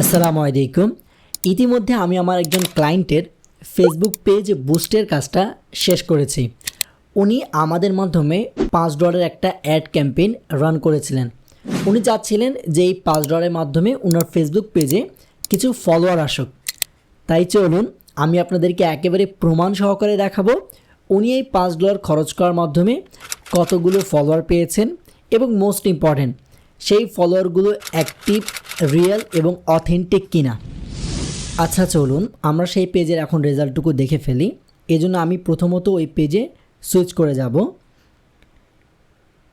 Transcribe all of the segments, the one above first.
আসসালামু আলাইকুম। ইতিমধ্যে আমি আমার একজন ক্লায়েন্টের ফেসবুক পেজ বুস্টের কাজটা শেষ করেছি। উনি আমাদের মাধ্যমে পাঁচ ডলারের একটা অ্যাড ক্যাম্পেইন রান করেছিলেন। উনি চাচ্ছিলেন যে এই পাঁচ ডলারের মাধ্যমে ওনার ফেসবুক পেজে কিছু ফলোয়ার আসুক। তাই চলুন, আমি আপনাদেরকে একেবারে প্রমাণ সহকারে দেখাবো উনি এই পাঁচ ডলার খরচ করার মাধ্যমে কতগুলো ফলোয়ার পেয়েছেন এবং মোস্ট ইম্পর্ট্যান্ট সেই ফলোয়ারগুলো অ্যাক্টিভ রিয়েল এবং অথেন্টিক কিনা? আচ্ছা চলুন আমরা সেই পেজের এখন রেজাল্টটুকু দেখে ফেলি। এজন্য আমি প্রথমত ওই পেজে সুইচ করে যাব।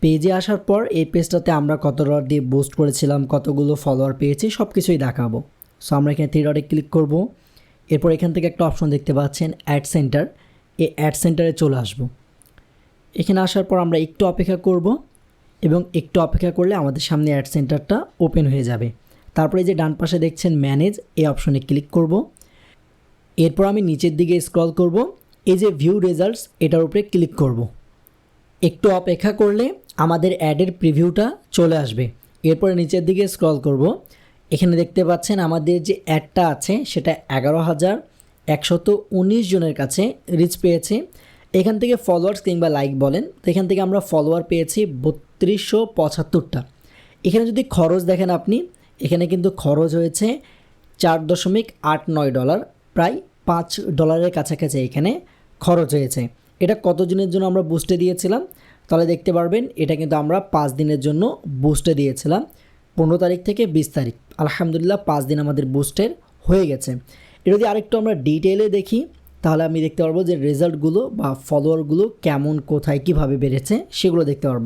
পেজে আসার পর এই পেজটাতে আমরা কত ডলার দিয়ে বুস্ট করেছিলাম, কতগুলো ফলোয়ার পেয়েছি সব কিছুই দেখাবো। সো আমরা এখানে থ্রি ডটে ক্লিক করব। এরপর এখান থেকে একটা অপশন দেখতে পাচ্ছেন অ্যাড সেন্টার এই অ্যাড সেন্টারে চলে আসব। এখানে আসার পর আমরা একটু অপেক্ষা করব। এবং একটু অপেক্ষা করলে আমাদের সামনে অ্যাড সেন্টারটা ওপেন হয়ে যাবে। তারপরে যে ডান পাশে দেখছেন ম্যানেজ এই অপশনে ক্লিক করব। এরপর আমি নিচের দিকে স্ক্রল করব। এই যে ভিউ রেজাল্টস এটার উপরে ক্লিক করব। একটু অপেক্ষা করলে আমাদের অ্যাডের প্রিভিউটা চলে আসবে। এরপরে নিচের দিকে স্ক্রল করব। এখানে দেখতে পাচ্ছেন আমাদের যে অ্যাডটা আছে, সেটা এগারো হাজার একশত উনিশ জনের কাছে রিচ পেয়েছে। এখান থেকে ফলোয়ার্স কিংবা লাইক বলেন। তো এখান থেকে আমরা ফলোয়ার পেয়েছি বত্রিশশো পঁচাত্তরটা। এখানে যদি খরচ দেখেন আপনি, এখানে কিন্তু খরচ হয়েছে চার দশমিক আট নয় ডলার, প্রায় পাঁচ ডলারের কাছাকাছি এখানে খরচ হয়েছে। এটা কত দিনের জন্য আমরা বুস্টে দিয়েছিলাম? তাহলে দেখতে পারবেন, এটা কিন্তু আমরা পাঁচ দিনের জন্য বুস্টে দিয়েছিলাম। পনেরো তারিখ থেকে বিশ তারিখ, আলহামদুলিল্লাহ পাঁচ দিন আমাদের বুস্টের হয়ে গেছে। এটা যদি আরেকটু আমরা ডিটেলে দেখি, তাহলে আমি দেখতে পারব যে রেজাল্টগুলো বা ফলোয়ারগুলো কেমন, কোথায়, কীভাবে বেড়েছে, সেগুলো দেখতে পারব।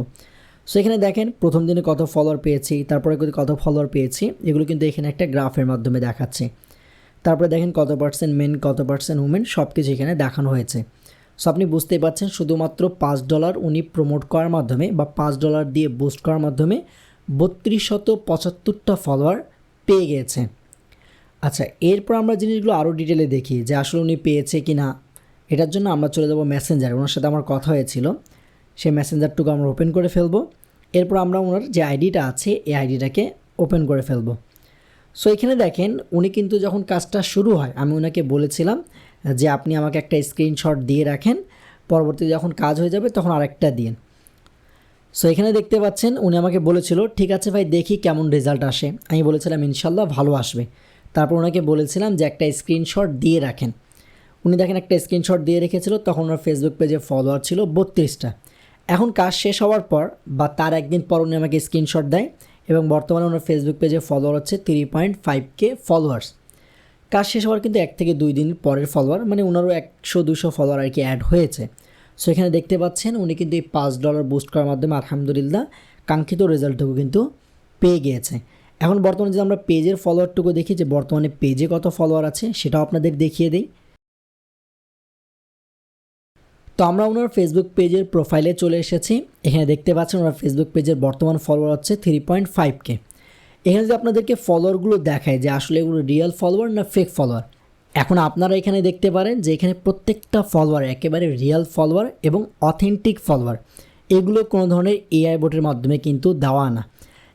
সো এখানে দেখেন, প্রথম দিনে কত ফলোয়ার পেয়েছি, তারপরে কত ফলোয়ার পেয়েছি, এগুলো কিন্তু এখানে একটা গ্রাফের মাধ্যমে দেখাচ্ছে। তারপরে দেখেন কত পার্সেন্ট মেন কত পার্সেন্ট উমেন সব কিছু এখানে দেখানো হয়েছে। সো আপনি বুঝতেই পারছেন, শুধুমাত্র পাঁচ ডলার উনি প্রমোট করার মাধ্যমে বা পাঁচ ডলার দিয়ে বুস্ট করার মাধ্যমে বত্রিশ শত পঁচাত্তরটা ফলোয়ার পেয়ে গিয়েছে। আচ্ছা এরপর আমরা জিনিসগুলো আরও ডিটেলে দেখি যে আসলে উনি পেয়েছে কি না এটার জন্য আমরা চলে যাব মেসেঞ্জারে ওনার সাথে আমার কথা হয়েছিল। সেই মেসেঞ্জারটুকু আমরা ওপেন করে ফেলব। এরপর আমরা ওনার যে আইডিটা আছে, এই আইডিটাকে ওপেন করে ফেলব। সো এখানে দেখেন, উনি কিন্তু যখন কাজটা শুরু হয়, আমি ওনাকে বলেছিলাম যে আপনি আমাকে একটা স্ক্রিনশট দিয়ে রাখেন পরবর্তীতে যখন কাজ হয়ে যাবে তখন আরেকটা দিন সো এখানে দেখতে পাচ্ছেন, উনি আমাকে বলেছিল, ঠিক আছে ভাই, দেখি কেমন রেজাল্ট আসে। আমি বলেছিলাম ইনশাল্লাহ ভালো আসবে। তারপর ওনাকে বলেছিলাম যে একটা স্ক্রিনশট দিয়ে রাখেন। উনি দেখেন একটা স্ক্রিনশট দিয়ে রেখেছিল, তখন ওনার ফেসবুক পেজে ফলোয়ার ছিল বত্রিশটা। এখন কাজ শেষ হওয়ার পর বা তার একদিন পর উনি আমাকে স্ক্রিনশট দেয় এবং বর্তমানে ওনার ফেসবুক পেজে ফলোয়ার হচ্ছে three point five K followers কাজ শেষ হওয়ার কিন্তু এক থেকে দুই দিন পরের ফলোয়ার মানে ওনারও একশো দুশো ফলোয়ার আর কি অ্যাড হয়েছে। সো এখানে দেখতে পাচ্ছেন উনি কিন্তু এই পাঁচ ডলার বুস্ট করার মাধ্যমে আলহামদুলিল্লাহ কাঙ্ক্ষিত রেজাল্টটুকু কিন্তু পেয়ে গিয়েছে। এখন বর্তমানে যদি আমরা পেজের ফলোয়ারটুকু দেখি যে বর্তমানে পেজে কত ফলোয়ার আছে সেটাও আপনাদের দেখিয়ে দিই। তো আমরা ওনার ফেসবুক পেজের প্রোফাইলে চলে এসেছি। এখানে দেখতে পাচ্ছেন ওনার ফেসবুক পেজের বর্তমান ফলোয়ার হচ্ছে থ্রি পয়েন্ট ফাইভ কে এখানে যদি আপনাদেরকে ফলোয়ারগুলো দেখায় যে আসলে এগুলো রিয়েল ফলোয়ার না ফেক ফলোয়ার এখন আপনারা এখানে দেখতে পারেন যে এখানে প্রত্যেকটা ফলোয়ার একেবারে রিয়েল ফলোয়ার এবং অথেন্টিক ফলোয়ার এগুলো কোনো ধরনের এআই বোটের মাধ্যমে কিন্তু দেওয়া না।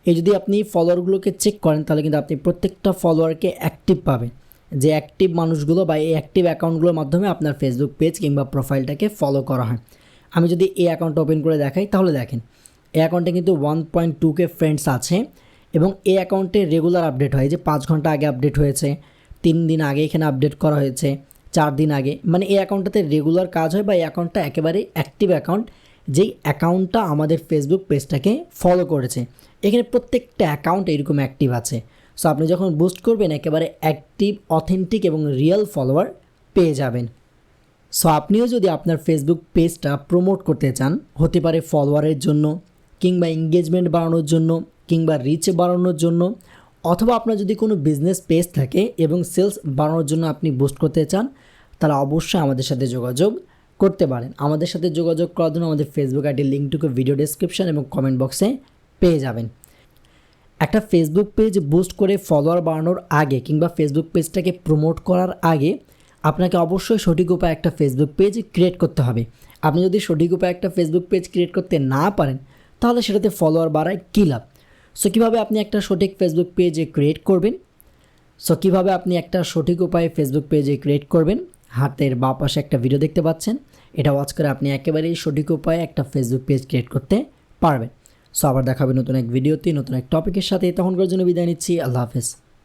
এই যদি আপনি ফলোয়ারগুলোকে চেক করেন তাহলে কিন্তু আপনি প্রত্যেকটা ফলোয়ারকে অ্যাক্টিভ পাবেন। যে অ্যাক্টিভ মানুষগুলো বা এই অ্যাক্টিভ অ্যাকাউন্টগুলোর মাধ্যমে আপনার ফেসবুক পেজ কিংবা প্রোফাইলটাকে ফলো করা হয়। আমি যদি এই অ্যাকাউন্টটা ওপেন করে দেখাই, তাহলে দেখেন, এই অ্যাকাউন্টে কিন্তু one point two K friends আছে এবং এই অ্যাকাউন্টে রেগুলার আপডেট হয়। যে পাঁচ ঘণ্টা আগে আপডেট হয়েছে, তিন দিন আগে এখানে আপডেট করা হয়েছে, চার দিন আগে। মানে এই অ্যাকাউন্টটাতে রেগুলার কাজ হয় বা এই অ্যাকাউন্টটা একেবারে অ্যাক্টিভ অ্যাকাউন্ট যেই অ্যাকাউন্টটা আমাদের ফেসবুক পেজটাকে ফলো করেছে। এখানে প্রত্যেকটা অ্যাকাউন্ট এরকম অ্যাক্টিভ আছে। সো আপনি যখন বুস্ট করবেন, একেবারে অ্যাক্টিভ অথেন্টিক এবং রিয়েল ফলোয়ার পেয়ে যাবেন। সো আপনিও যদি আপনার ফেসবুক পেজটা প্রমোট করতে চান, হতে পারে ফলোয়ারের জন্য, কিংবা এঙ্গেজমেন্ট বাড়ানোর জন্য, কিংবা রিচ বাড়ানোর জন্য, অথবা আপনার যদি কোনো বিজনেস পেজ থাকে এবং সেলস বাড়ানোর জন্য আপনি বুস্ট করতে চান, তাহলে অবশ্যই আমাদের সাথে যোগাযোগ করতে পারেন। আমাদের সাথে যোগাযোগ করার জন্য আমাদের ফেসবুক আইডির লিঙ্কটুকু ভিডিও ডেসক্রিপশন এবং কমেন্ট বক্সে পেয়ে যাবেন। একটা ফেসবুক পেজ বুস্ট করে ফলোয়ার বাড়ানোর আগে কিংবা ফেসবুক পেজটাকে প্রমোট করার আগে আপনাকে অবশ্যই সঠিক উপায়ে একটা ফেসবুক পেজ ক্রিয়েট করতে হবে। আপনি যদি সঠিক উপায়ে একটা ফেসবুক পেজ ক্রিয়েট করতে না পারেন, তাহলে সেটাতে ফলোয়ার বাড়ায় কী লাভ? সো কীভাবে আপনি একটা সঠিক ফেসবুক পেজ ক্রিয়েট করবেন? সো কীভাবে আপনি একটা সঠিক উপায়ে ফেসবুক পেজে ক্রিয়েট করবেন? হাতের বা পাশে একটা ভিডিও দেখতে পাচ্ছেন। এটা ওয়াচ করে আপনি একেবারেই সঠিক উপায়ে একটা ফেসবুক পেজ ক্রিয়েট করতে পারবেন। সো আবার দেখাবে নতুন এক ভিডিওতে, নতুন এক টপিকের সাথে। তখনকার জন্য বিদায় নিচ্ছি। আল্লাহ হাফেজ।